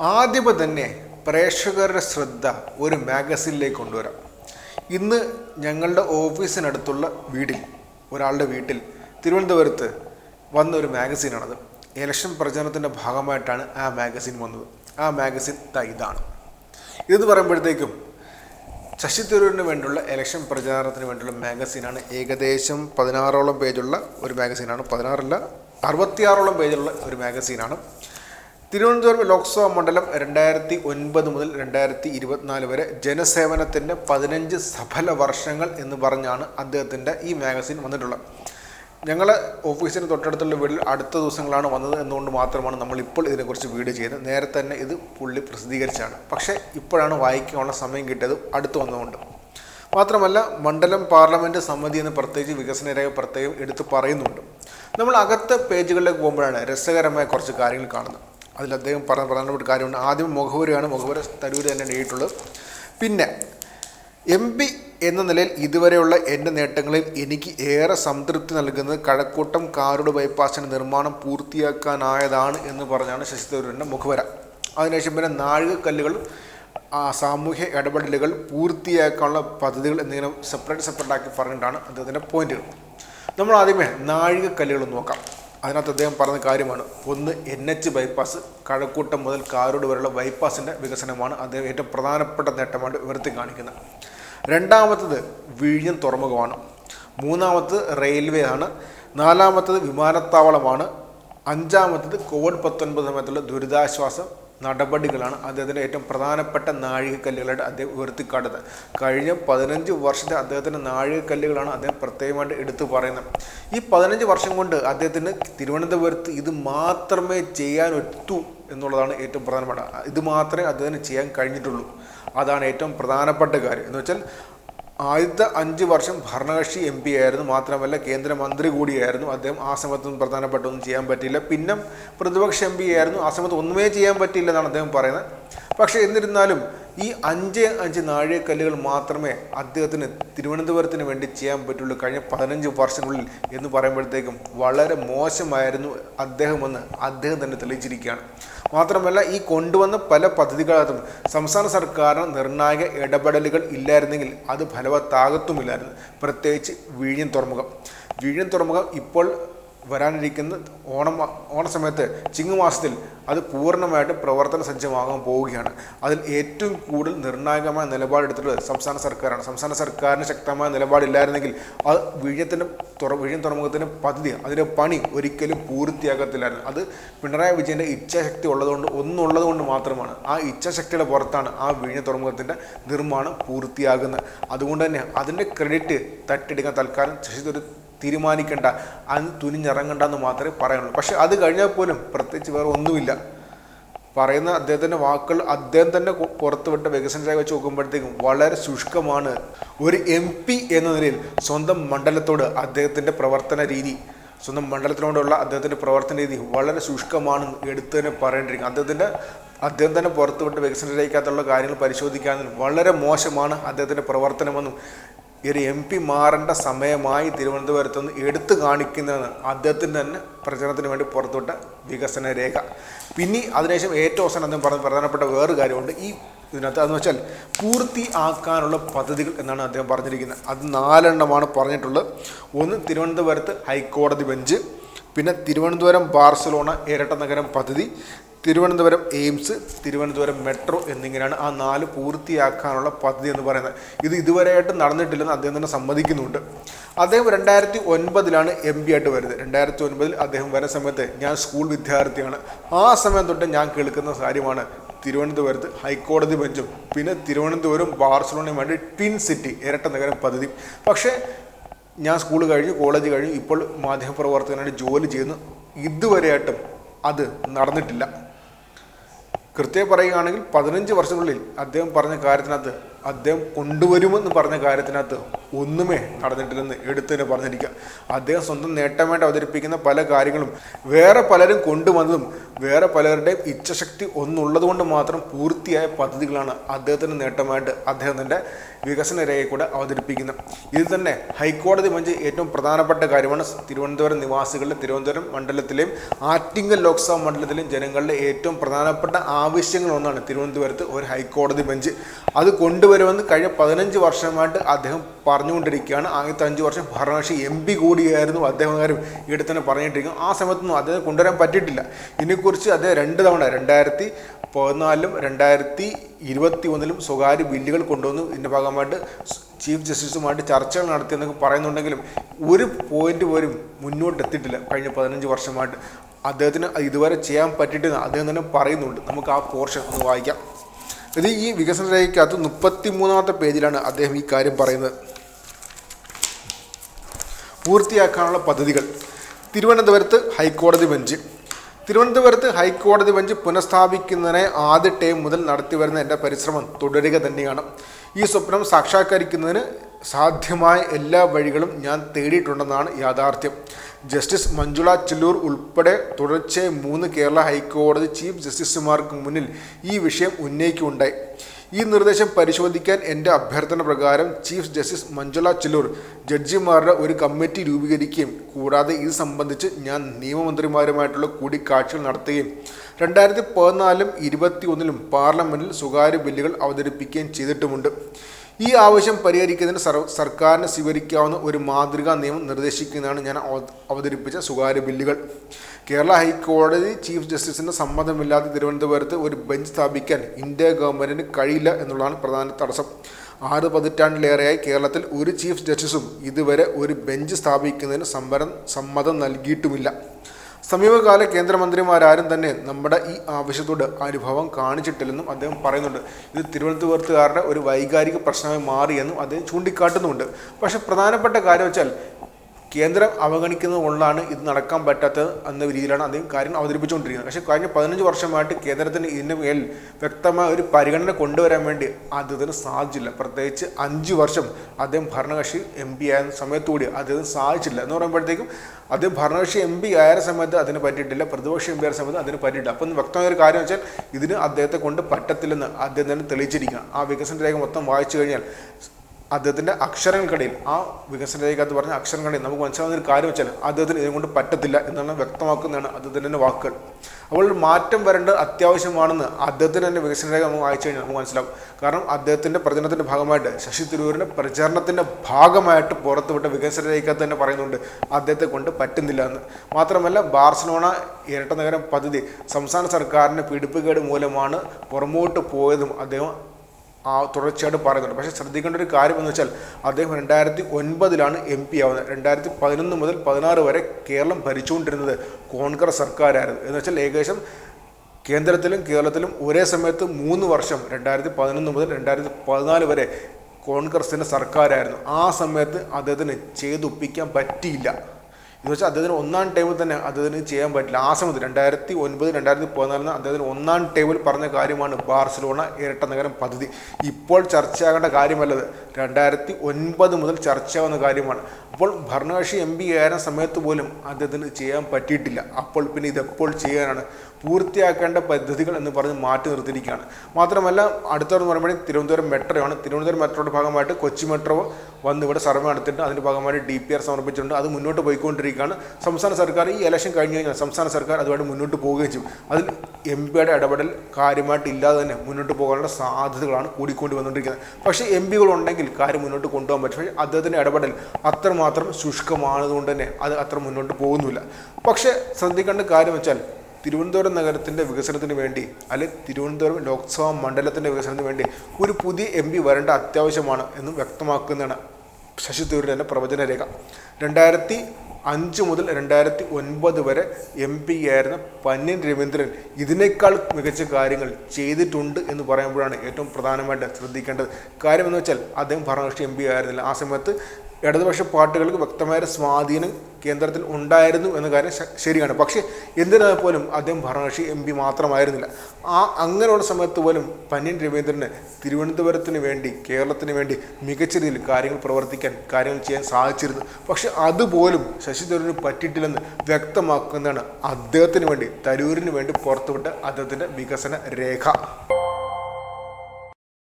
ആദ്യമേ തന്നെ പ്രേക്ഷകരുടെ ശ്രദ്ധ ഒരു മാഗസിനിലേക്ക് കൊണ്ടുവരാം. ഇന്ന് ഞങ്ങളുടെ ഓഫീസിനടുത്തുള്ള വീടിൽ ഒരാളുടെ വീട്ടിൽ തിരുവനന്തപുരത്ത് വന്ന ഒരു മാഗസീനാണത്. ഇലക്ഷൻ പ്രചരണത്തിന്റെ ഭാഗമായിട്ടാണ് ആ മാഗസിൻ വന്നത്. ആ മാഗസിൻ ഇതാണ്. ഇതെന്ന് പറയുമ്പോഴത്തേക്കും ശശി തരൂരിന് വേണ്ടിയുള്ള ഇലക്ഷൻ പ്രചാരണത്തിന് വേണ്ടിയുള്ള മാഗസീനാണ് ഏകദേശം പതിനാറോളം പേജുള്ള ഒരു മാഗസീനാണ്. പതിനാറല്ല അറുപത്തിയാറോളം പേജുള്ള ഒരു മാഗസീനാണ് തിരുവനന്തപുരം ലോക്സഭാ മണ്ഡലം രണ്ടായിരത്തി ഒൻപത് മുതൽ രണ്ടായിരത്തി ഇരുപത്തിനാല് വരെ ജനസേവനത്തിന്റെ പതിനഞ്ച് സഫല വർഷങ്ങൾ എന്ന് പറഞ്ഞാണ് അദ്ദേഹത്തിന്റെ ഈ മാഗസിൻ വന്നിട്ടുള്ളത്. ഞങ്ങൾ ഓഫീസിന് തൊട്ടടുത്തുള്ള വീട്ടിൽ അടുത്ത ദിവസങ്ങളാണ് വന്നത് എന്നുകൊണ്ട് മാത്രമാണ് നമ്മളിപ്പോൾ ഇതിനെക്കുറിച്ച് വീഡിയോ ചെയ്യുന്നത്. നേരത്തെ തന്നെ ഇത് പുള്ളി പ്രസിദ്ധീകരിച്ചാണ്. പക്ഷേ ഇപ്പോഴാണ് വായിക്കാനുള്ള സമയം കിട്ടിയത് അടുത്ത് വന്നതുകൊണ്ട്. മാത്രമല്ല മണ്ഡലം പാർലമെന്റ് സമിതി എന്ന് പ്രത്യേകിച്ച് വികസന രേഖ പ്രത്യേകം എടുത്ത് പറയുന്നുണ്ട്. നമ്മൾ അകത്തെ പേജുകളിലേക്ക് പോകുമ്പോഴാണ് രസകരമായ കുറച്ച് കാര്യങ്ങൾ കാണുന്നത്. അതിൽ അദ്ദേഹം പറഞ്ഞ പ്രധാനപ്പെട്ട കാര്യമുണ്ട്. ആദ്യം മുഖപുരയാണ്. മുഖപുര തരൂര് തന്നെ നേടിയിട്ടുള്ളത് പിന്നെ എം പി എന്ന നിലയിൽ ഇതുവരെയുള്ള എന്റെ നേട്ടങ്ങളിൽ എനിക്ക് ഏറെ സംതൃപ്തി നൽകുന്നത് കഴക്കൂട്ടം കാരോട് ബൈപ്പാസിന്റെ നിർമ്മാണം പൂർത്തിയാക്കാനായതാണ് എന്ന് പറഞ്ഞാണ് ശശി തരൂരിന്റെ മുഖവര അതിനുശേഷം പിന്നെ നാഴികക്കല്ലുകൾ സാമൂഹ്യ ഇടപെടലുകൾ പൂർത്തിയാക്കാനുള്ള പദ്ധതികൾ എന്നിങ്ങനെ സെപ്പറേറ്റ് സെപ്പറേറ്റ് ആക്കി പറഞ്ഞിട്ടാണ് അദ്ദേഹത്തിന്റെ പോയിന്റുകൾ നമ്മൾ ആദ്യമേ നാഴികക്കല്ലുകൾ നോക്കാം. അതിനകത്ത് അദ്ദേഹം പറഞ്ഞ കാര്യമാണ്. ഒന്ന് എൻ എച്ച് ബൈപ്പാസ് കഴക്കൂട്ടം മുതൽ കാരോട് വരെയുള്ള ബൈപ്പാസിന്റെ വികസനമാണ് അദ്ദേഹം ഏറ്റവും പ്രധാനപ്പെട്ട നേട്ടമായിട്ട് ഉയർത്തി കാണിക്കുന്നത്. രണ്ടാമത്തത് വിഴിഞ്ഞം തുറമുഖമാണ്. മൂന്നാമത്തത് റെയിൽവേ ആണ്. നാലാമത്തത് വിമാനത്താവളമാണ്. അഞ്ചാമത്തത് കോവിഡ് പത്തൊൻപത് സമയത്തുള്ള ദുരിതാശ്വാസ നടപടികളാണ് അദ്ദേഹത്തിന്റെ ഏറ്റവും പ്രധാനപ്പെട്ട നാഴികക്കല്ലുകളായിട്ട് അദ്ദേഹം ഉയർത്തിക്കാട്ടുന്നത് കഴിഞ്ഞ പതിനഞ്ച് വർഷത്തെ അദ്ദേഹത്തിന്റെ നാഴികക്കല്ലുകളാണ് അദ്ദേഹം പ്രത്യേകമായിട്ട് എടുത്തു പറയുന്നത്. ഈ പതിനഞ്ച് വർഷം കൊണ്ട് അദ്ദേഹത്തിന് തിരുവനന്തപുരത്ത് ഇത് മാത്രമേ ചെയ്യാൻ ഒത്തൂ എന്നുള്ളതാണ് ഏറ്റവും പ്രധാനപ്പെട്ട. ഇത് മാത്രമേ അദ്ദേഹത്തിന് ചെയ്യാൻ കഴിഞ്ഞിട്ടുള്ളൂ. അതാണ് ഏറ്റവും പ്രധാനപ്പെട്ട കാര്യം. എന്ന് വെച്ചാൽ ആദ്യത്തെ അഞ്ച് വർഷം ഭരണകക്ഷി എം പി ആയിരുന്നു. മാത്രമല്ല കേന്ദ്രമന്ത്രി കൂടിയായിരുന്നു. അദ്ദേഹം ആ സമയത്തൊന്നും പ്രധാനപ്പെട്ടൊന്നും ചെയ്യാൻ പറ്റിയില്ല. പിന്നെ പ്രതിപക്ഷ എം പി ആയിരുന്നു. ആ സമയത്ത് ഒന്നുമേ ചെയ്യാൻ പറ്റിയില്ല എന്നാണ് അദ്ദേഹം പറയുന്നത്. പക്ഷേ എന്നിരുന്നാലും ഈ അഞ്ച് അഞ്ച് നാഴികക്കല്ലുകൾ മാത്രമേ അദ്ദേഹത്തിന് തിരുവനന്തപുരത്തിന് വേണ്ടി ചെയ്യാൻ പറ്റുള്ളൂ. കഴിഞ്ഞ പതിനഞ്ച് വർഷങ്ങളിൽ എന്ന് പറയുമ്പോഴത്തേക്കും വളരെ മോശമായിരുന്നു അദ്ദേഹമെന്ന് അദ്ദേഹം തന്നെ തെളിയിച്ചിരിക്കുകയാണ്. മാത്രമല്ല ഈ കൊണ്ടുവന്ന പല പദ്ധതികളും സംസ്ഥാന സർക്കാരിന് നിർണായക ഇടപെടലുകൾ ഇല്ലായിരുന്നെങ്കിൽ അത് ഫലവത്താകത്തുമില്ലായിരുന്നു. പ്രത്യേകിച്ച് വിഴിഞ്ഞം തുറമുഖം. വിഴിഞ്ഞം തുറമുഖം ഇപ്പോൾ വരാനിരിക്കുന്ന ഓണം ഓണസമയത്ത് ചിങ്ങുമാസത്തിൽ അത് പൂർണമായിട്ട് പ്രവർത്തന സജ്ജമാകാൻ പോവുകയാണ്. അതിൽ ഏറ്റവും കൂടുതൽ നിർണായകമായ നിലപാടെടുത്തിട്ടുള്ളത് സംസ്ഥാന സർക്കാരാണ്. സംസ്ഥാന സർക്കാരിന് ശക്തമായ നിലപാടില്ലായിരുന്നെങ്കിൽ അത് വിഴിഞ്ഞത്തിന്റെ തുറ വിഴിഞ്ഞം തുറമുഖത്തിന്റെ പദ്ധതി അതിന്റെ പണി ഒരിക്കലും പൂർത്തിയാകത്തില്ലായിരുന്നു. അത് പിണറായി വിജയന്റെ ഇച്ഛാശക്തി ഉള്ളതുകൊണ്ട് ഒന്നുള്ളത് കൊണ്ട് മാത്രമാണ്. ആ ഇച്ഛാശക്തിയുടെ പുറത്താണ് ആ വിഴിഞ്ഞ തുറമുഖത്തിന്റെ നിർമ്മാണം പൂർത്തിയാകുന്നത്. അതുകൊണ്ട് തന്നെ അതിന്റെ ക്രെഡിറ്റ് തട്ടിയെടുക്കാൻ തൽക്കാലം ശശി തീരുമാനിക്കേണ്ട. അത് തുനിഞ്ഞിറങ്ങണ്ട എന്ന് മാത്രമേ പറയാനുള്ളൂ പക്ഷെ അത് കഴിഞ്ഞാൽ പോലും പ്രത്യേകിച്ച് വേറെ ഒന്നുമില്ല. പറയുന്ന അദ്ദേഹത്തിന്റെ വാക്കുകൾ അദ്ദേഹം തന്നെ പുറത്തുവിട്ട വികസന രേഖ വെച്ച് നോക്കുമ്പോഴത്തേക്കും വളരെ ശുഷ്കമാണ്. ഒരു എം പി എന്ന നിലയിൽ സ്വന്തം മണ്ഡലത്തോട് അദ്ദേഹത്തിന്റെ പ്രവർത്തന രീതി സ്വന്തം മണ്ഡലത്തിനോടുള്ള അദ്ദേഹത്തിന്റെ പ്രവർത്തന രീതി വളരെ ശുഷ്കമാണ് എടുത്തു തന്നെ പറയേണ്ടിരിക്കും അദ്ദേഹത്തിന്റെ അദ്ദേഹം തന്നെ പുറത്തുവിട്ട വികസന രേഖയ്ക്കകത്തുള്ള കാര്യങ്ങൾ പരിശോധിക്കാനും വളരെ മോശമാണ് അദ്ദേഹത്തിന്റെ പ്രവർത്തനമെന്നും ഒരു എം പി മാറേണ്ട സമയമായി തിരുവനന്തപുരത്ത് നിന്ന് എടുത്തു കാണിക്കുന്നതാണ് അദ്ദേഹത്തിന് തന്നെ പ്രചരണത്തിന് വേണ്ടി പുറത്തുവിട്ട വികസന രേഖ. പിന്നെ അതിനുശേഷം ഏറ്റവും അവസാനം അദ്ദേഹം പറഞ്ഞ പ്രധാനപ്പെട്ട വേറൊരു കാര്യമുണ്ട്. ഈ ഇതിനകത്ത് അതെന്ന് വെച്ചാൽ പൂർത്തിയാക്കാനുള്ള പദ്ധതികൾ എന്നാണ് അദ്ദേഹം പറഞ്ഞിരിക്കുന്നത്. അത് നാലെണ്ണമാണ് പറഞ്ഞിട്ടുള്ളത്. ഒന്ന് തിരുവനന്തപുരത്ത് ഹൈക്കോടതി ബെഞ്ച് പിന്നെ തിരുവനന്തപുരം ബാർസലോണ ഇരട്ട നഗരം പദ്ധതി തിരുവനന്തപുരം എയിംസ് തിരുവനന്തപുരം മെട്രോ എന്നിങ്ങനെയാണ് ആ നാല് പൂർത്തിയാക്കാനുള്ള പദ്ധതി എന്ന് പറയുന്നത്. ഇത് ഇതുവരെയായിട്ട് നടന്നിട്ടില്ലെന്ന് അദ്ദേഹം തന്നെ സമ്മതിക്കുന്നുണ്ട്. അദ്ദേഹം രണ്ടായിരത്തി ഒൻപതിലാണ് എം പി ആയിട്ട് വരുന്നത്. രണ്ടായിരത്തി ഒൻപതിൽ അദ്ദേഹം വരുന്ന സമയത്ത് ഞാൻ സ്കൂൾ വിദ്യാർത്ഥിയാണ്. ആ സമയം തൊട്ട് ഞാൻ കേൾക്കുന്ന കാര്യമാണ് തിരുവനന്തപുരത്ത് ഹൈക്കോടതി ബെഞ്ചും പിന്നെ തിരുവനന്തപുരം ബാർസലോണയും വേണ്ടി ട്വിൻ സിറ്റി ഇരട്ട നഗരം പദ്ധതി. പക്ഷേ ഞാൻ സ്കൂൾ കഴിഞ്ഞു കോളേജ് കഴിഞ്ഞു ഇപ്പോൾ മാധ്യമപ്രവർത്തകനായിട്ട് ജോലി ചെയ്യുന്നു. ഇതുവരെയായിട്ടും അത് നടന്നിട്ടില്ല. കൃത്യം പറയുകയാണെങ്കിൽ പതിനഞ്ച് വർഷത്തിനുള്ളിൽ അദ്ദേഹം പറഞ്ഞ കാര്യത്തിനകത്ത് അദ്ദേഹം കൊണ്ടുവരുമെന്ന് പറഞ്ഞ കാര്യത്തിനകത്ത് ഒന്നുമേ നടന്നിട്ടില്ലെന്ന് എടുത്തതിന് പറഞ്ഞിരിക്കുക. അദ്ദേഹം സ്വന്തം നേട്ടമായിട്ട് അവതരിപ്പിക്കുന്ന പല കാര്യങ്ങളും വേറെ പലരും കൊണ്ടുവന്നതും വേറെ പലരുടെയും ഇച്ഛശക്തി ഒന്നുള്ളത് കൊണ്ട് മാത്രം പൂർത്തിയായ പദ്ധതികളാണ് അദ്ദേഹത്തിന്റെ നേട്ടമായിട്ട് അദ്ദേഹത്തിന്റെ വികസന രേഖയിൽ കൂടെ അവതരിപ്പിക്കുന്നത്. ഇതിൽ തന്നെ ഹൈക്കോടതി ബെഞ്ച് ഏറ്റവും പ്രധാനപ്പെട്ട കാര്യമാണ് തിരുവനന്തപുരം നിവാസികളുടെ തിരുവനന്തപുരം മണ്ഡലത്തിലെയും ആറ്റിങ്ങൽ ലോക്സഭാ മണ്ഡലത്തിലെയും ജനങ്ങളുടെ ഏറ്റവും പ്രധാനപ്പെട്ട ആവശ്യങ്ങളൊന്നാണ് തിരുവനന്തപുരത്ത് ഒരു ഹൈക്കോടതി ബെഞ്ച് അത് കൊണ്ടുവരുമെന്ന് കഴിഞ്ഞ പതിനഞ്ച് വർഷമായിട്ട് അദ്ദേഹം പറഞ്ഞുകൊണ്ടിരിക്കുകയാണ്. ആദ്യത്തെ അഞ്ച് വർഷം ഭരണകക്ഷി എം പി കൂടിയായിരുന്നു അദ്ദേഹം കാര്യം തന്നെ പറഞ്ഞിട്ടിരിക്കും ആ സമയത്തൊന്നും അദ്ദേഹം കൊണ്ടുവരാൻ പറ്റിയിട്ടില്ല. ഇതിനെക്കുറിച്ച് അദ്ദേഹം രണ്ട് തവണ രണ്ടായിരത്തി പതിനാലിലും രണ്ടായിരത്തി ഇരുപത്തി ഒന്നിലും സ്വകാര്യ ബില്ലുകൾ കൊണ്ടുവന്നു. ഇതിന്റെ ഭാഗമായിട്ട് ചീഫ് ജസ്റ്റിസുമായിട്ട് ചർച്ചകൾ നടത്തിയെന്നൊക്കെ പറയുന്നുണ്ടെങ്കിലും ഒരു പോയിന്റ് പോലും മുന്നോട്ട് എത്തിയിട്ടില്ല കഴിഞ്ഞ പതിനഞ്ച് വർഷമായിട്ട്. അദ്ദേഹത്തിന് ഇതുവരെ ചെയ്യാൻ പറ്റിയിട്ടില്ല. അദ്ദേഹം തന്നെ പറയുന്നുണ്ട്. നമുക്ക് ആ പോർഷൻ ഒന്ന് വായിക്കാം. ഇത് ഈ വികസന രേഖയ്ക്കകത്ത് മുപ്പത്തി മൂന്നാമത്തെ പേജിലാണ് അദ്ദേഹം ഈ കാര്യം പറയുന്നത്. പൂർത്തിയാക്കാനുള്ള പദ്ധതികൾ. തിരുവനന്തപുരത്ത് ഹൈക്കോടതി ബെഞ്ച്. തിരുവനന്തപുരത്ത് ഹൈക്കോടതി ബെഞ്ച് പുനഃസ്ഥാപിക്കുന്നതിനെ ആദ്യ ടൈം മുതൽ നടത്തിവരുന്ന എന്റെ പരിശ്രമം തുടരുക തന്നെയാണ്. ഈ സ്വപ്നം സാക്ഷാത്കരിക്കുന്നതിന് സാധ്യമായ എല്ലാ വഴികളും ഞാൻ തേടിയിട്ടുണ്ടെന്നാണ് യാഥാർത്ഥ്യം. ജസ്റ്റിസ് മഞ്ജുള ചെല്ലൂർ ഉൾപ്പെടെ തുടർച്ചയായി മൂന്ന് കേരള ഹൈക്കോടതി ചീഫ് ജസ്റ്റിസുമാർക്ക് മുന്നിൽ ഈ വിഷയം ഉന്നയിക്കുകയുണ്ടായി ഈ നിർദ്ദേശം പരിശോധിക്കാൻ എന്റെ അഭ്യർത്ഥന പ്രകാരം ചീഫ് ജസ്റ്റിസ് മഞ്ജുള ചില്ലൂർ ജഡ്ജിമാരുടെ ഒരു കമ്മിറ്റി രൂപീകരിക്കുകയും കൂടാതെ ഇത് സംബന്ധിച്ച് ഞാൻ നിയമമന്ത്രിമാരുമായിട്ടുള്ള കൂടിക്കാഴ്ചകൾ നടത്തുകയും രണ്ടായിരത്തി പതിനാലും ഇരുപത്തി ഒന്നിലും പാർലമെന്റിൽ സ്വകാര്യ ബില്ലുകൾ അവതരിപ്പിക്കുകയും ചെയ്തിട്ടുമുണ്ട്. ഈ ആവശ്യം പരിഹരിക്കുന്നതിന് സർ സർക്കാരിന് സ്വീകരിക്കാവുന്ന ഒരു മാതൃകാ നിയമം നിർദ്ദേശിക്കുന്നതാണ് ഞാൻ അവതരിപ്പിച്ച സ്വകാര്യ ബില്ലുകൾ. കേരള ഹൈക്കോടതി ചീഫ് ജസ്റ്റിസിന്റെ സമ്മതമില്ലാതെ തിരുവനന്തപുരത്ത് ഒരു ബെഞ്ച് സ്ഥാപിക്കാൻ ഇന്ത്യ ഗവൺമെന്റിന് കഴിയില്ല എന്നുള്ളതാണ് പ്രധാന തടസ്സം. ആറ് പതിറ്റാണ്ടിലേറെയായി കേരളത്തിൽ ഒരു ചീഫ് ജസ്റ്റിസും ഇതുവരെ ഒരു ബെഞ്ച് സ്ഥാപിക്കുന്നതിന് സമ്മതം സമ്മതം നൽകിയിട്ടുമില്ല. സമീപകാല കേന്ദ്രമന്ത്രിമാരാരും തന്നെ നമ്മുടെ ഈ ആവശ്യത്തോട് അനുഭവം കാണിച്ചിട്ടില്ലെന്നും അദ്ദേഹം പറയുന്നുണ്ട്. ഇത് തിരുവനന്തപുരത്തുകാരുടെ ഒരു വൈകാരിക പ്രശ്നമായി മാറിയെന്നും അദ്ദേഹം ചൂണ്ടിക്കാട്ടുന്നുണ്ട് പക്ഷേ പ്രധാനപ്പെട്ട കാര്യം വെച്ചാൽ കേന്ദ്രം അവഗണിക്കുന്നത് കൊണ്ടാണ് ഇത് നടക്കാൻ പറ്റാത്തത് എന്ന രീതിയിലാണ് അദ്ദേഹം കാര്യം അവതരിപ്പിച്ചുകൊണ്ടിരിക്കുന്നത്. പക്ഷേ കഴിഞ്ഞ പതിനഞ്ച് വർഷമായിട്ട് കേന്ദ്രത്തിന് ഇതിന് മേൽ വ്യക്തമായ ഒരു പരിഗണന കൊണ്ടുവരാൻ വേണ്ടി അദ്ദേഹത്തിന് സാധിച്ചില്ല. പ്രത്യേകിച്ച് അഞ്ച് വർഷം അദ്ദേഹം ഭരണകക്ഷി എം പി ആയ സമയത്തുകൂടി അദ്ദേഹത്തിന് സാധിച്ചില്ല. എന്ന് പറയുമ്പോഴത്തേക്കും അദ്ദേഹം ഭരണകക്ഷി എം പി ആയ സമയത്ത് അതിന് പറ്റിയിട്ടില്ല പ്രതിപക്ഷ എം പി ആയ സമയത്ത് അതിന് പറ്റിയിട്ടില്ല. അപ്പം വ്യക്തമായ ഒരു കാര്യം വെച്ചാൽ ഇതിന് അദ്ദേഹത്തെ കൊണ്ട് പറ്റത്തില്ലെന്ന് അദ്ദേഹം തന്നെ തെളിയിച്ചിരിക്കുക ആ വികസന രേഖ മൊത്തം വായിച്ചു കഴിഞ്ഞാൽ അദ്ദേഹത്തിന്റെ അക്ഷരങ്ങൾക്കിടയിൽ ആ വികസന രേഖത്ത് പറഞ്ഞ അക്ഷരങ്ങൾക്കിടയിൽ നമുക്ക് മനസ്സിലാവുന്ന ഒരു കാര്യം വെച്ചാൽ അദ്ദേഹത്തിന് ഇതുകൊണ്ട് പറ്റത്തില്ല എന്നാണ് വ്യക്തമാക്കുന്നതാണ് അദ്ദേഹത്തിന്റെ വാക്കുകൾ. അപ്പോൾ മാറ്റം വരേണ്ടത് അത്യാവശ്യമാണെന്ന് അദ്ദേഹത്തിന് തന്നെ വികസന രേഖ നമുക്ക് വായിച്ചു കഴിഞ്ഞാൽ നമുക്ക് മനസ്സിലാവും. കാരണം അദ്ദേഹത്തിന്റെ പ്രചരണത്തിന്റെ ഭാഗമായിട്ട് ശശി തരൂരിന്റെ പ്രചരണത്തിന്റെ ഭാഗമായിട്ട് പുറത്തുവിട്ട വികസന രേഖത്ത് തന്നെ പറയുന്നുണ്ട് അദ്ദേഹത്തെ കൊണ്ട് പറ്റുന്നില്ല എന്ന്. മാത്രമല്ല ബാർസലോണ ഇരട്ട നഗരം പദ്ധതി സംസ്ഥാന സർക്കാരിന്റെ പിടിപ്പുകേട് മൂലമാണ് പുറമോട്ട് പോയതും അദ്ദേഹം ആ തുടർച്ചയായിട്ട് പറയുന്നുണ്ട്. പക്ഷേ ശ്രദ്ധിക്കേണ്ട ഒരു കാര്യം എന്ന് വെച്ചാൽ അദ്ദേഹം രണ്ടായിരത്തി ഒൻപതിലാണ് എം പി ആവുന്നത്. രണ്ടായിരത്തി പതിനൊന്ന് മുതൽ പതിനാറ് വരെ കേരളം ഭരിച്ചുകൊണ്ടിരുന്നത് കോൺഗ്രസ് സർക്കാരായിരുന്നു. എന്ന് വെച്ചാൽ ഏകദേശം കേന്ദ്രത്തിലും കേരളത്തിലും ഒരേ സമയത്ത് മൂന്ന് വർഷം രണ്ടായിരത്തി പതിനൊന്ന് മുതൽ രണ്ടായിരത്തി പതിനാല് വരെ കോൺഗ്രസിന്റെ സർക്കാരായിരുന്നു. ആ സമയത്ത് അദ്ദേഹത്തിന് ചെയ്തൊപ്പിക്കാൻ പറ്റിയില്ല. എന്ന് വെച്ചാൽ അദ്ദേഹത്തിന് ഒന്നാം ടേബിൾ തന്നെ അദ്ദേഹത്തിന് ചെയ്യാൻ പറ്റില്ല. ആ സമയത്ത് രണ്ടായിരത്തി ഒൻപത് രണ്ടായിരത്തി പതിനാലിന് അദ്ദേഹത്തിന് ഒന്നാം ടേബിൾ പറഞ്ഞ കാര്യമാണ് ബാർസലോണ ഇരട്ട നഗരം പദ്ധതി. ഇപ്പോൾ ചർച്ചയാകേണ്ട കാര്യമല്ലത്. രണ്ടായിരത്തി ഒൻപത് മുതൽ ചർച്ചയാവുന്ന കാര്യമാണ്. അപ്പോൾ ഭരണകക്ഷി എം പി ആയിരുന്ന സമയത്ത് പോലും അദ്ദേഹത്തിന് ചെയ്യാൻ പറ്റിയിട്ടില്ല. അപ്പോൾ പിന്നെ ഇതെപ്പോൾ ചെയ്യാനാണ്? പൂർത്തിയാക്കേണ്ട പദ്ധതികൾ എന്ന് പറഞ്ഞ് മാറ്റി നിർത്തിയിരിക്കുകയാണ്. മാത്രമല്ല അടുത്തെന്ന് പറയുമ്പോൾ തിരുവനന്തപുരം മെട്രോ ആണ്. തിരുവനന്തപുരം മെട്രോയുടെ ഭാഗമായിട്ട് കൊച്ചി മെട്രോ വന്ന് ഇവിടെ സർവേ നടത്തിയിട്ട് അതിന്റെ ഭാഗമായിട്ട് ഡി പി ആർ സമർപ്പിച്ചിട്ടുണ്ട്. അത് മുന്നോട്ട് പോയിക്കൊണ്ടിരിക്കുകയാണ്. സംസ്ഥാന സർക്കാർ ഈ ഇലക്ഷൻ കഴിഞ്ഞ് കഴിഞ്ഞാൽ സംസ്ഥാന സർക്കാർ അതുമായിട്ട് മുന്നോട്ട് പോവുകയും ചെയ്യും. അതിൽ എം പിയുടെ ഇടപെടൽ കാര്യമായിട്ട് ഇല്ലാതെ തന്നെ മുന്നോട്ട് പോകാനുള്ള സാധ്യതകളാണ് കൂടിക്കൊണ്ട് വന്നുകൊണ്ടിരിക്കുന്നത്. പക്ഷേ എം പികൾ ഉണ്ടെങ്കിൽ കാര്യം മുന്നോട്ട് കൊണ്ടുപോകാൻ പറ്റും. പക്ഷേ അദ്ദേഹത്തിന്റെ ഇടപെടൽ അത്രമാത്രം ശുഷ്കമാണതുകൊണ്ട് തന്നെ അത് അത്ര മുന്നോട്ട് പോകുന്നില്ല. പക്ഷേ ശ്രദ്ധിക്കേണ്ട കാര്യം വെച്ചാൽ തിരുവനന്തപുരം നഗരത്തിന്റെ വികസനത്തിന് വേണ്ടി അല്ലെങ്കിൽ തിരുവനന്തപുരം ലോക്സഭാ മണ്ഡലത്തിന്റെ വികസനത്തിന് വേണ്ടി ഒരു പുതിയ എം പി വരേണ്ട അത്യാവശ്യമാണ് എന്നും വ്യക്തമാക്കുന്നതാണ് ശശി തരൂരിന്റെ പ്രവചന രേഖ. രണ്ടായിരത്തി അഞ്ച് മുതൽ രണ്ടായിരത്തി ഒൻപത് വരെ എം പി ആയിരുന്ന പന്യൻ രവീന്ദ്രൻ ഇതിനേക്കാൾ മികച്ച കാര്യങ്ങൾ ചെയ്തിട്ടുണ്ട് എന്ന് പറയുമ്പോഴാണ് ഏറ്റവും പ്രധാനമായിട്ട് ശ്രദ്ധിക്കേണ്ടത്. കാര്യമെന്ന് വെച്ചാൽ അദ്ദേഹം ഭരണകക്ഷി എം പി ആയിരുന്നില്ല. ആ സമയത്ത് ഇടതുപക്ഷ പാർട്ടികൾക്ക് വ്യക്തമായ സ്വാധീനം കേന്ദ്രത്തിൽ ഉണ്ടായിരുന്നു എന്ന കാര്യം ശരിയാണ്. പക്ഷേ എന്തിരുന്നാൽ പോലും അദ്ദേഹം ഭരണകക്ഷി എം പി മാത്രമായിരുന്നില്ല. ആ അങ്ങനെയുള്ള സമയത്ത് പോലും പന്യൻ രവീന്ദ്രന് തിരുവനന്തപുരത്തിന് വേണ്ടി കേരളത്തിന് വേണ്ടി മികച്ച രീതിയിൽ കാര്യങ്ങൾ പ്രവർത്തിക്കാൻ കാര്യങ്ങൾ ചെയ്യാൻ സാധിച്ചിരുന്നു. പക്ഷേ അതുപോലും ശശി തരൂരിന് പറ്റിയിട്ടില്ലെന്ന് വ്യക്തമാക്കുന്നതാണ് അദ്ദേഹത്തിന് വേണ്ടി തരൂരിന് വേണ്ടി പുറത്തുവിട്ട അദ്ദേഹത്തിന്റെ വികസന രേഖ.